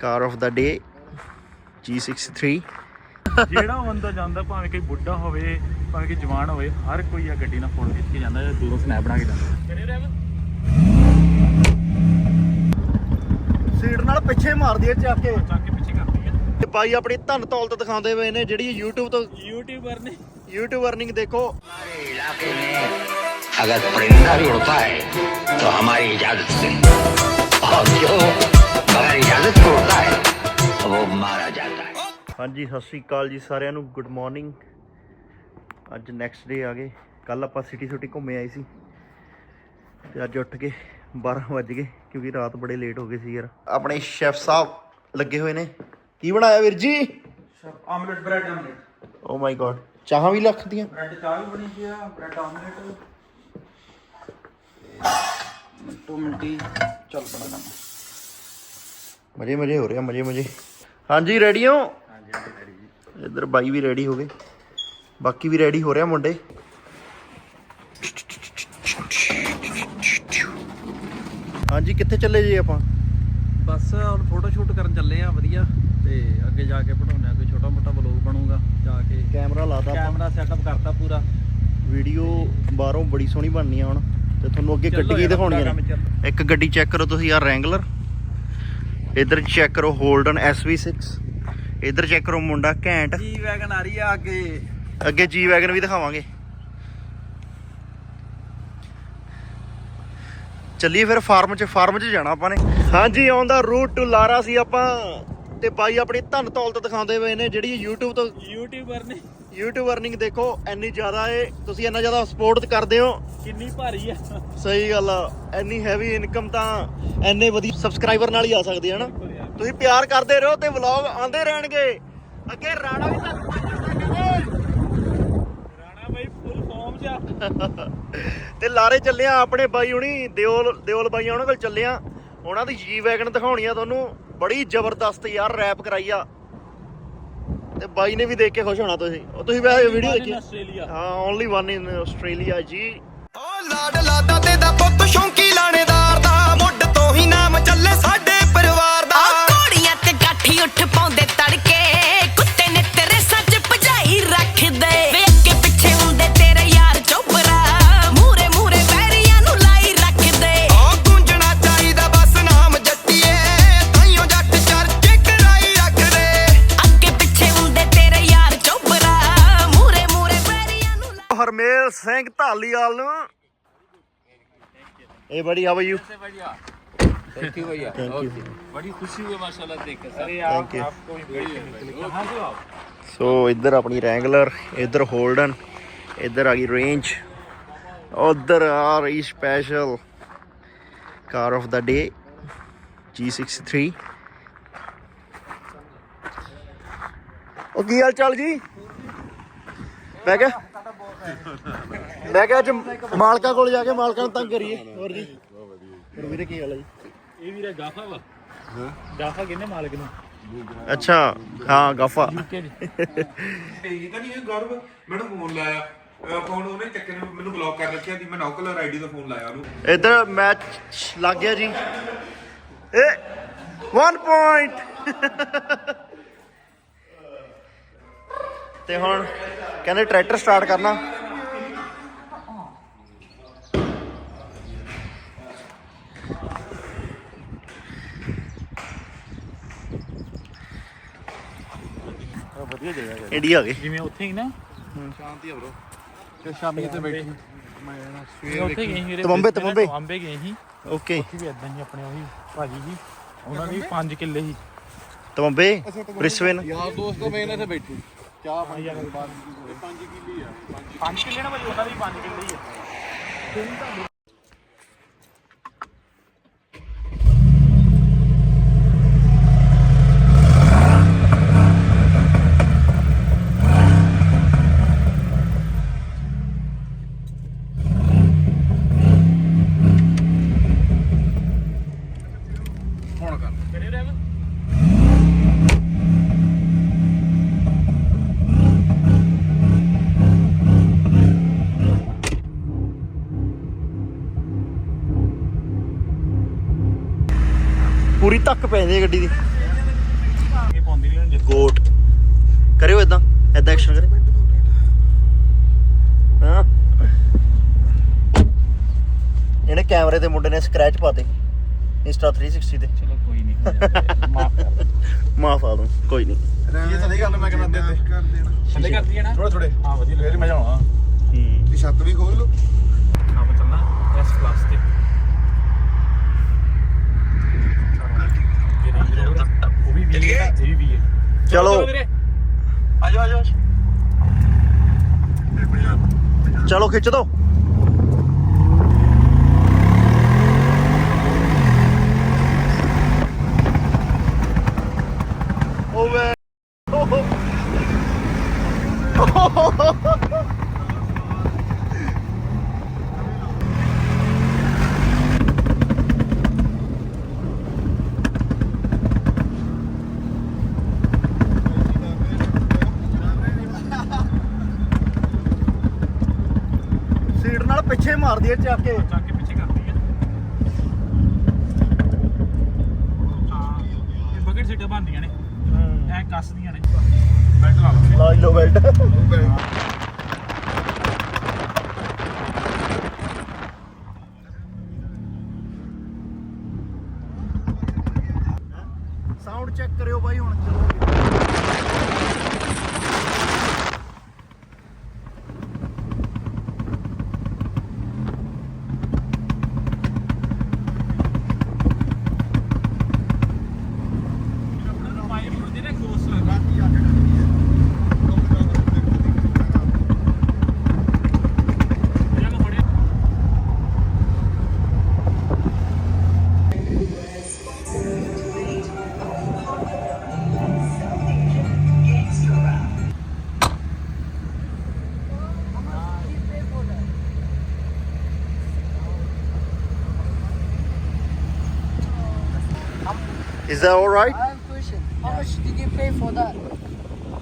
Car of the day G63 ਜਿਹੜਾ ਬੰਦਾ ਜਾਂਦਾ ਭਾਵੇਂ ਕੋਈ ਬੁੱਢਾ ਹੋਵੇ ਭਾਵੇਂ ਕੋਈ ਜਵਾਨ ਹੋਵੇ ਹਰ ਕੋਈ ਆ ਗੱਡੀ ਨਾਲ ਫੋਟੋ ਖਿੱਚ ਕੇ ਜਾਂਦਾ ਜਾਂ ਦੂਰੋਂ ਸਨੈਪ ਬਣਾ ਕੇ ਜਾਂਦਾ ਕਿਹੜੇ ਰਹਿ ਸੀਟ ਨਾਲ ਪਿੱਛੇ ਮਾਰਦੀ ਹੈ ਚੱਕ ਕੇ ਚੱਕ ਕੇ ਪਿੱਛੇ ਕਰਦੀ ਹੈ ਤੇ ਬਾਈ ਆਪਣੀ ਧਨ ਦੌਲਤ ਦਿਖਾਉਂਦੇ ਪਏ ਨੇ ਜਿਹੜੀ YouTube ਤੋਂ ਯੂਟਿਊਬਰ ਨੇ YouTube ਅਰਨਿੰਗ ਦੇਖੋ हमारे इलाके में अगर परिंदा भी उड़ता है तो हमारी इजाजत से और जो ਹਾਂਜੀ ਸਤਿ ਸ੍ਰੀ ਅਕਾਲ ਜੀ ਸਾਰਿਆਂ ਨੂੰ। ਗੁੱਡ ਮਾਰਨਿੰਗ ਅੱਜ ਨੈਕਸਟ ਡੇ ਆ ਗਏ। ਕੱਲ ਆਪਾਂ ਸਿਟੀ ਸਿਟੀ ਘੁੰਮੇ ਆਏ ਸੀ। ਤੇ ਅੱਜ ਉੱਠ ਕੇ 12 ਵਜ ਗਏ ਕਿਉਂਕਿ ਰਾਤ ਬੜੇ ਲੇਟ ਹੋ ਗਏ ਸੀ ਯਾਰ। ਆਪਣੇ ਸ਼ੈਫ ਸਾਹਿਬ ਲੱਗੇ ਹੋਏ ਨੇ। ਕੀ ਬਣਾਇਆ ਵੀਰ ਜੀ? Omelette bread omelette oh my god ਚਾਹਾਂ ਵੀ ਲੱਖ ਬ੍ਰੈਡ ਚਾਹ ਵੀ ਬਣੀ ਗਿਆ ਬ੍ਰੈਡ ਆਮਲੇਟ ਮਿੰਟੋ ਮਿੰਟੀ ਚੱਲ ਪੜਾ ਮਜੇ ਮਜੇ ਹੋ ਰਿਹਾ ਮਜੇ ਮਜੇ। ਹਾਂਜੀ ਰੈਡੀ ਹੋ? ਇੱਧਰ ਬਾਈ ਵੀ ਰੈਡੀ ਹੋ ਗਏ। ਬਾਕੀ ਵੀ ਰੈਡੀ ਹੋ ਰਿਹਾ ਮੁੰਡੇ। ਹਾਂਜੀ ਕਿੱਥੇ ਚੱਲੇ ਜੀ ਆਪਾਂ? ਬਸ ਹੁਣ ਫੋਟੋ ਸ਼ੂਟ ਕਰਨ ਚੱਲੇ ਆ ਵਧੀਆ। ਤੇ ਅੱਗੇ ਜਾ ਕੇ ਬਣਾਉਣਾ ਕੋਈ ਛੋਟਾ ਮੋਟਾ ਵਲੌਗ ਬਣੂਗਾ ਜਾ ਕੇ। ਕੈਮਰਾ ਲਾਤਾ ਆਪਾਂ। ਕੈਮਰਾ ਸੈਟਅਪ ਕਰਤਾ ਪੂਰਾ। ਵੀਡੀਓ ਬਾਹਰੋਂ ਬੜੀ ਸੋਹਣੀ ਬਣਨੀ ਆ ਹੁਣ। ਤੇ ਤੁਹਾਨੂੰ ਅੱਗੇ ਕੰਮ ਨੇ ਚੱਲ। ਇੱਕ ਗੱਡੀ ਚੈੱਕ ਕਰੋ ਤੁਸੀਂ ਯਾਰ ਰੈਂਗਲਰ ਇੱਧਰ ਚੈੱਕ ਕਰੋ ਹੋਲਡਨ SV6 ਇੱਧਰ ਚੈੱਕ ਕਰੋ ਮੁੰਡਾ ਘੈਂਟ। ਜੀ ਵੈਗਨ ਆ ਰਹੀ ਆ ਅੱਗੇ। ਅੱਗੇ ਜੀ ਵੈਗਨ ਵੀ ਦਿਖਾਵਾਂਗੇ। ਚੱਲੀਏ ਫਿਰ ਫਾਰਮ 'ਚ ਫਾਰਮ 'ਚ ਜਾਣਾ ਆਪਾਂ ਨੇ। ਹਾਂਜੀ ਔਨ ਦਾ ਰੂਟ ਟੂ ਲਾਰਾ ਸੀ ਆਪਾਂ। ਤੇ ਬਾਈ ਆਪਣੀ ਧਨ ਦੌਲਤ ਦਿਖਾਉਂਦੇ ਪਏ ਨੇ ਜਿਹੜੀ YouTube ਤੋਂ ਯੂਟਿਊਬਰ ਨੇ। YouTube ਅਰਨਿੰਗ ਦੇਖੋ ਇੰਨੀ ਜ਼ਿਆਦਾ ਏ। ਤੁਸੀਂ ਇੰਨਾ ਜ਼ਿਆਦਾ ਸਪੋਰਟ ਕਰਦੇ ਹੋ। ਕਿੰਨੀ ਭਾਰੀ ਆ। ਸਹੀ ਗੱਲ ਆ ਇੰਨੀ ਹੈਵੀ ਇਨਕਮ ਤਾਂ ਇੰਨੇ ਵਧੀਆ ਸਬਸਕ੍ਰਾਈਬਰ ਨਾਲ ਹੀ ਆ ਸਕਦੀ ਹੈ ਨਾ ਤੁਸੀਂ ਪਿਆਰ ਕਰਦੇ ਰਹੋ ਤੇ ਵਲੌਗ ਆਉਂਦੇ ਰਹਿਣਗੇ। ਅੱਗੇ ਰਾਣਾ ਵੀ ਤਾਂ ਰਾਣਾ ਬਾਈ ਫੁੱਲ ਫਾਰਮ 'ਚ ਆ ਤੇ ਲਾਰੇ ਚੱਲਿਆ ਆਪਣੇ ਬਾਈ ਹੁਣੀ ਦਿਓਲ ਦਿਓਲ ਬਾਈਆਂ ਉਹਨਾਂ ਕੋਲ ਚੱਲਿਆ। ਉਹਨਾਂ ਦੀ ਜੀ ਵੈਗਨ ਦਿਖਾਉਣੀ ਆ ਤੁਹਾਨੂੰ। ਬੜੀ ਜ਼ਬਰਦਸਤ ਯਾਰ ਰੈਪ ਕਰਾਈ ਆ। ਤੇ ਬਾਈ ਨੇ ਵੀ ਦੇਖ ਕੇ ਖੁਸ਼ ਹੋਣਾ ਤੁਸੀਂ। ਉਹ ਤੁਸੀਂ ਵੈਸੇ ਵੀਡੀਓ ਦੇਖੀ ਹਾਂ ਓਨਲੀ ਵਨ ਇਨ ਆਸਟ੍ਰੇਲੀਆ ਜੀ। ਓ ਲਾਡ ਲਾਦਾ ਤੇ ਪੁੱਤ ਸ਼ੌਂਕੀ ਲਾਣੇਦਾਰ ਦਾ। ਮੁੱਢ ਤੋਂ ਹੀ ਨਾਮ ਚੱਲੇ ਸਾਡੇ ਪਰਿਵਾਰ ਦਾ। ਉੱਠ ਪਾਉਂਦੇ ਹਰਮੇਲ ਸਿੰਘ ਢਾਲੀਵਾਲ ਨੂੰ ਇਹ ਬੜੀ ਹਾਊ ਯੂ थैंक यू भैया थैंक यू बड़ी खुशी हुई माशाल्लाह देखकर सर ये Thank you. आपको भी कहाँ से हो आप ਸੋ ਇੱਧਰ ਆਪਣੀ ਰੈਂਗਲਰ ਇੱਧਰ ਹੋਲਡਨ ਇੱਧਰ ਆ ਗਈ ਰੇਂਜ ਉਧਰ ਆ ਰਹੀ special car of the day G63 ਉਹ ਕੀ ਹਾਲ ਚਾਲ ਜੀ ਮੈਂ ਕਿਹਾ ਮੈਂ ਕਿਹਾ ਅੱਜ ਮਾਲਕਾਂ ਕੋਲ ਜਾ ਕੇ ਮਾਲਕਾਂ ਨੂੰ ਤੰਗ ਕਰੀਏ। ਹੋਰ ਜੀ। ਹੋਰ ਵੀਰੇ ਕੀ ਹਾਲ ਹੈ ਜੀ? ਇਹ ਵੀਰੇ ਗਾਫਾ ਵਾ। ਗਾਫਾ ਕਿੰਨੇ ਮਾਲਕ ਨੂੰ। ਅੱਛਾ ਹਾਂ ਗਾਫਾ। ਯੂਕੇ ਦੀ। ਇਹ ਤਾਂ ਨਹੀਂ ਹੈ ਗੌਰਵ। ਮੈਨੂੰ ਫੋਨ ਲਾਇਆ। ਫੋਨ ਉਹਨੇ ਚੱਕੇ ਨੇ ਮੈਨੂੰ ਬਲੌਕ ਕਰ ਰੱਖਿਆ ਸੀ ਮੈਂ ਨੌਕਲਰ ਆਈਡੀ ਦਾ ਫੋਨ ਲਾਇਆ ਉਹਨੂੰ। ਇੱਧਰ ਮੈਚ ਲੱਗ ਗਿਆ ਜੀ। ਏ 1 ਪੁਆਇੰਟ ਤੇ ਹੁਣ ਕਹਿੰਦੇ ਟਰੈਕਟਰ ਸਟਾਰਟ ਕਰਨਾ। ਇੰਡੀਆ ਆ ਗਏ ਜਿਵੇਂ ਉੱਥੇ ਹੀ ਨਾ। ਤੇ ਸ਼ਾਮੀ ਤੇ ਬੈਠੀ ਜਿਵੇਂ ਉੱਥੇ ਗਏ ਸੀ ਪਹਿਲਾਂ ਤਵੰਬੇ। ਤਵੰਬੇ ਗਏ ਸੀ। ਓਕੇ। ਉੱਥੇ ਵੀ ਇਦਾਂ ਹੀ ਆਪਣੇ ਉਹੀ ਭਾਜੀ ਜੀ ਉਹਨਾਂ ਦੀ 5 ਕਿੱਲੇ ਸੀ। ਤਵੰਬੇ ਬ੍ਰਿਸਬਨ ਯਾਰ ਦੋਸਤ ਮੈਂ ਤੇ ਬੈਠੀ। ਚਾਹ ਪਾਣੀ ਯਾਰ 5 ਕਿੱਲੇ ਨਾ ਭਾਜੀ ਉਹਨਾਂ ਦੀ 5 ਕਿੱਲੇ ਹੀ ਆ। ਹੁਣ ਕਰ ਕਿਹੜੇ ਰਹਿ ਪੂਰੀ ਧੱਕ ਪੈ ਜਾਂਦੀ ਹੈ ਗੱਡੀ ਦੀ। ਜਿੱਤ ਗੋਟ। ਕਰਿਓ ਇਦਾਂ ਇਦਾਂ ਐਕਸ਼ਨ ਕਰੇ ਹਾਂ। ਇਹਨੇ ਕੈਮਰੇ ਤੇ ਮੁੰਡੇ ਨੇ ਸਕ੍ਰੈਚ ਪਾਤੇ। ਇੰਸਟਾ 360 ਤੇ। ਚਲੋ ਕੋਈ ਨਹੀਂ ਹੋ ਜਾਂਦਾ। ਮਾਫ ਕਰ। ਮਾਫ ਆ ਦੂੰ ਕੋਈ ਨਹੀਂ। ਇਹ ਥੱਲੇ ਗੱਲ ਮੈਂ ਕਹਿੰਦਾ ਦੇ ਕਰ ਦੇਣਾ। ਥੱਲੇ ਕਰ ਦਈਏ ਨਾ। ਥੋੜੇ ਥੋੜੇ ਹਾਂ ਵਧੀਆ ਫੇਰ ਮਜ਼ਾ ਆਉਣਾ ਹੂੰ। ਇਹ ਛੱਤ ਵੀ ਖੋਲ ਲਓ। ਆਪਾਂ ਚੱਲਣਾ ਐਸ ਕਲਾਸ ਤੇ। ਇਹ Range Rover ਆ, ਉਹ ਵੀ ਵੀ ਹੈ ਇਹ ਵੀ ਹੈ ਚਲੋ। ਆਜੋ ਆਜੋ ਚਲੋ ਖਿੱਚ ਦੋ ਓਵੇ ਸੀਟ ਨਾਲ ਪਿੱਛੇ ਮਾਰਦੀ ਐ ਚੱਕ ਕੇ। ਚੱਕ ਕੇ ਪਿੱਛੇ ਕਰਦੀ ਹੈ। ਹਾਂ ਇਹ ਬਕਟ ਸੀਟਾਂ ਬਣਦੀਆਂ ਨੇ। ਐ ਕੱਸਦੀਆਂ ਨੇ। ਬੈਲਟ ਲਾ ਲਓ ਲਾ ਲੋ belt Is that all right I have a question. How much did you pay for that?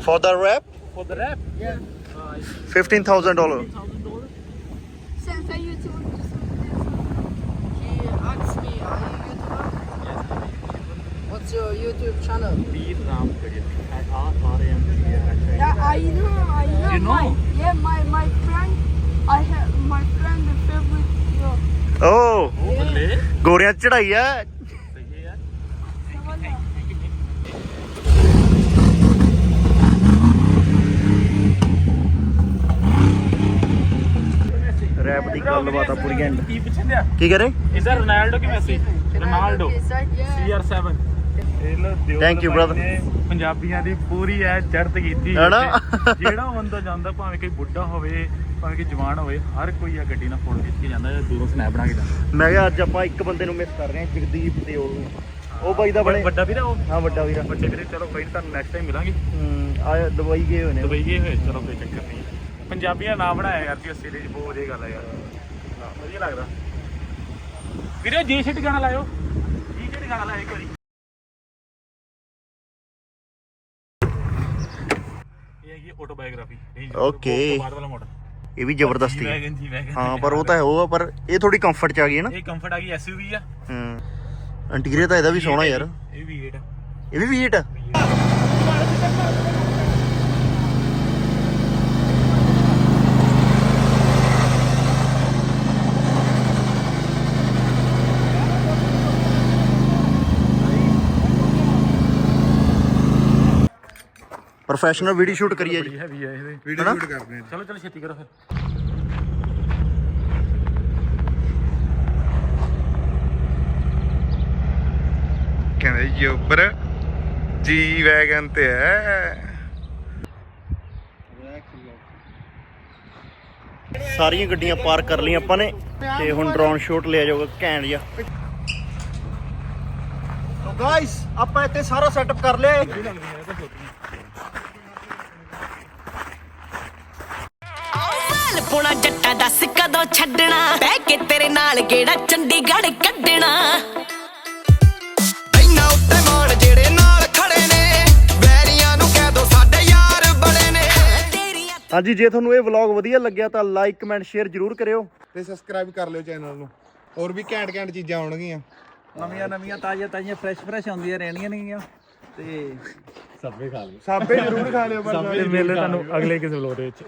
for the rap? For the rap? Yeah. Fifteen thousand dollar. Since I YouTube He asked me, are you YouTuber? What's your YouTube channel? Veer Ram Kadiya. At R R A M C A. Yeah, I know, I know. You know? My, yeah, my, my friend, I have my friend the favorite hero. Oh, ਉਹ ਬੱਲੇ ਗੋਰਿਆਂ 'ਚ ਚੜਾਈ ਆ rap ਦੀ ਗੱਲਬਾਤ ਆ ਪੂਰੀ and ਕੀ ਪੁੱਛਣ ਦਿਆ ਕੀ ਕਰੇ? ਦਾ ਰੋਨਾਲਡੋ ਕਿ Messi Ronaldo. Is that, yeah. CR7 ਇਹ ਲੋ ਦਿਓ Thank you, brother. ਪੰਜਾਬੀਆਂ ਦੀ ਪੂਰੀ ਐ ਚੜ੍ਹਤ ਕੀਤੀ। ਹੈਨਾ? ਜਿਹੜਾ ਬੰਦਾ ਜਾਂਦਾ ਭਾਵੇਂ ਕੋਈ ਬੁੱਢਾ ਹੋਵੇ ਭਾਵੇਂ ਕੋਈ ਜਵਾਨ ਹੋਵੇ ਹਰ ਕੋਈ ਆ ਗੱਡੀ ਨਾਲ ਫੋਟੋ ਖਿੱਚ ਕੇ ਜਾਂਦਾ ਜਾਂ ਦੂਰੋਂ ਸਨੈਪ ਬਣਾ ਕੇ ਜਾਂਦਾ। ਮੈਂ ਕਿਹਾ ਅੱਜ ਆਪਾਂ ਇੱਕ ਬੰਦੇ ਨੂੰ ਮਿਸ ਕਰ ਰਹੇ ਹਾਂ ਜਗਦੀਪ ਤੇ ਉਹ। ਉਹ ਬਾਈ ਦਾ ਬਣੇ। ਵੱਡਾ ਵੀਰਾ ਉਹ? ਹਾਂ ਵੱਡਾ ਵੀਰਾ। ਵੱਡੇ ਵੀਰੇ ਚਲੋ ਕੋਈ ਨੀ, ਤੁਹਾਨੂੰ ਨੈਕਸਟ ਟਾਈਮ ਮਿਲਾਂਗੇ। ਹਮ, ਆ ਦੁਬਈ ਗਏ ਹੋਏ ਨੇ। ਦੁਬਈ ਗਏ ਹੋਏ ਚਲੋ ਕੋਈ ਚੱਕਰ ਨਹੀਂ। ਪੰਜਾਬੀਆਂ ਨਾਮ ਬਣਾਇਆ ਯਾਰ ਜੀ ਸੀਰੀਜ਼ ਬਹੁਤ ਵਧੀਆ ਗੱਲ ਆ ਯਾਰ। ਹਾਂ, ਵਧੀਆ ਲੱਗਦਾ। ਵੀਰੇ ਜੀ ਸ਼ਿਟ ਗਾਣਾ ਲਾਇਓ। ਜੀ ਸ਼ਿਟ ਗਾਣਾ ਲਾਇਓ ਇੱਕ ਵਾਰੀ। ਇਹ ਹੈਗੀ ਆਟੋਬਾਇਓਗ੍ਰਾਫੀ Okay. ਬਾਅਦ ਵਾਲਾ ਮਾਡਲ ਇਹ ਵੀ ਜ਼ਬਰਦਸਤੀ ਹੈ ਵੈਗਨ ਜੀ ਵੈਗਨ ਹਾਂ ਪਰ ਉਹ ਤਾਂ ਹੈ ਉਹ ਆ ਪਰ ਇਹ ਥੋੜੀ ਕੰਫਰਟ ਚ ਆ ਗਈ ਹੈ ਨਾ। ਇਹ ਕੰਫਰਟ ਆ ਗਈ ਐਸਯੂਵੀ ਆ। ਹਮ ਇੰਟੀਰੀਅਰ ਤਾਂ ਇਹਦਾ ਵੀ ਸੋਹਣਾ ਯਾਰ। ਇਹ ਵੀ 8 ਇਹ ਵੀ ਵੀਟ ਆ। ਪ੍ਰੋਫੈਸ਼ਨਲ ਵੀਡੀਓ ਸ਼ੂਟ ਕਰੀਏ ਜੀ। ਹੈਵੀ ਆ ਇਹਦੇ। ਵੀਡੀਓ ਸ਼ੂਟ ਕਰਦੇ ਆ ਚਲੋ ਚਲੋ ਛੇਤੀ ਕਰੋ ਫਿਰ। ਕਹਿੰਦੇ ਯੋਬਰ ਜੀ ਵੈਗਨ ਤੇ ਹੈ। ਸਾਰੀਆਂ ਗੱਡੀਆਂ ਪਾਰਕ ਕਰ ਲਈਆਂ ਆਪਾਂ ਨੇ ਤੇ ਹੁਣ ਡਰੋਨ ਸ਼ਾਟ ਲਿਆ ਜਾਊਗਾ ਘੈਂਟ ਜਿਹਾ। ਸੋ ਗਾਇਸ ਆਪਾਂ ਇੱਥੇ ਸਾਰਾ ਸੈਟਅਪ ਕਰ ਲਿਆ ਪੁਣਾ ਜੱਟਾ ਦੱਸ ਕਦੋਂ ਛੱਡਣਾ? ਬਹਿ ਕੇ ਤੇਰੇ ਨਾਲ ਕਿਹੜਾ ਚੰਡੀਗੜ੍ਹ ਕੱਢਣਾ? ਇੰਨਾ ਉੱਤੇ ਮਾਣ ਜਿਹੜੇ ਨਾਲ ਖੜੇ ਨੇ ਵੈਰੀਆਂ ਨੂੰ ਕਹਿ ਦੋ ਸਾਡੇ ਯਾਰ ਬੜੇ ਨੇ। ਤੇਰੀਆਂ ਹਾਂਜੀ ਜੇ ਤੁਹਾਨੂੰ ਇਹ ਵਲੌਗ ਵਧੀਆ ਲੱਗਿਆ ਤਾਂ ਲਾਈਕ ਕਮੈਂਟ ਸ਼ੇਅਰ ਜਰੂਰ ਕਰਿਓ। ਤੇ ਸਬਸਕ੍ਰਾਈਬ ਕਰ ਲਿਓ ਚੈਨਲ ਨੂੰ। ਹੋਰ ਵੀ ਘੈਂਟ ਘੈਂਟ ਚੀਜ਼ਾਂ ਆਉਣਗੀਆਂ। ਨਵੀਆਂ ਨਵੀਆਂ ਤਾਜ਼ੀਆਂ ਤਾਜ਼ੀਆਂ ਫਰੈਸ਼ ਫਰੈਸ਼ ਆਉਂਦੀਆਂ ਰਹਿਣੀਆਂ ਨੇਗੀਆਂ ਤੇ ਸਭੇ ਖਾ ਲਓ। ਸਾਬੇ ਜ਼ਰੂਰ ਖਾ ਲਿਓ ਪਰ ਤੇ ਮਿਲਦੇ ਤੁਹਾਨੂੰ ਅਗਲੇ ਕਿਸੇ ਵਲੋਗ ਦੇ ਵਿੱਚ।